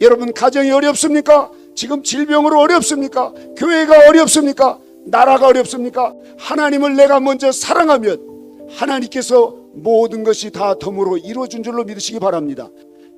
여러분 가정이 어렵습니까? 지금 질병으로 어렵습니까? 교회가 어렵습니까? 나라가 어렵습니까? 하나님을 내가 먼저 사랑하면 하나님께서 모든 것이 다 덤으로 이루어진 줄로 믿으시기 바랍니다.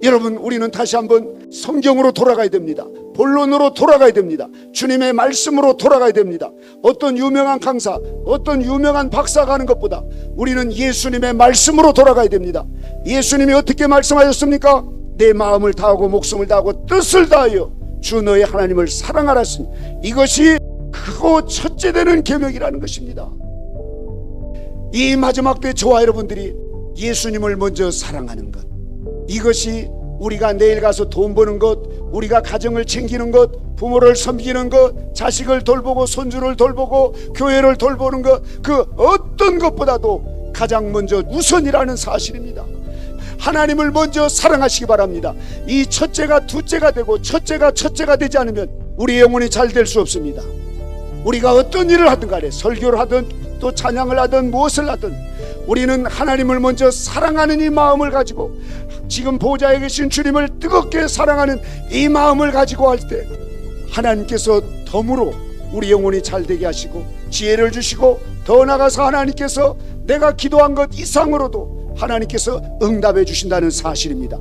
여러분 우리는 다시 한번 성경으로 돌아가야 됩니다. 본론으로 돌아가야 됩니다. 주님의 말씀으로 돌아가야 됩니다. 어떤 유명한 강사, 어떤 유명한 박사가 하는 것보다 우리는 예수님의 말씀으로 돌아가야 됩니다. 예수님이 어떻게 말씀하셨습니까? 내 마음을 다하고 목숨을 다하고 뜻을 다하여 주 너의 하나님을 사랑하라 했으니 이것이 크고 첫째 되는 계명이라는 것입니다. 이 마지막 때 저와 여러분들이 예수님을 먼저 사랑하는 것 이것이 우리가 내일 가서 돈 버는 것 우리가 가정을 챙기는 것 부모를 섬기는 것 자식을 돌보고 손주를 돌보고 교회를 돌보는 것 그 어떤 것보다도 가장 먼저 우선이라는 사실입니다. 하나님을 먼저 사랑하시기 바랍니다. 이 첫째가 둘째가 되고 첫째가 첫째가 되지 않으면 우리 영혼이 잘 될 수 없습니다. 우리가 어떤 일을 하든 간에 설교를 하든 또 찬양을 하든 무엇을 하든 우리는 하나님을 먼저 사랑하는 이 마음을 가지고 지금 보좌에 계신 주님을 뜨겁게 사랑하는 이 마음을 가지고 할 때 하나님께서 덤으로 우리 영혼이 잘 되게 하시고 지혜를 주시고 더 나아가서 하나님께서 내가 기도한 것 이상으로도 하나님께서 응답해 주신다는 사실입니다.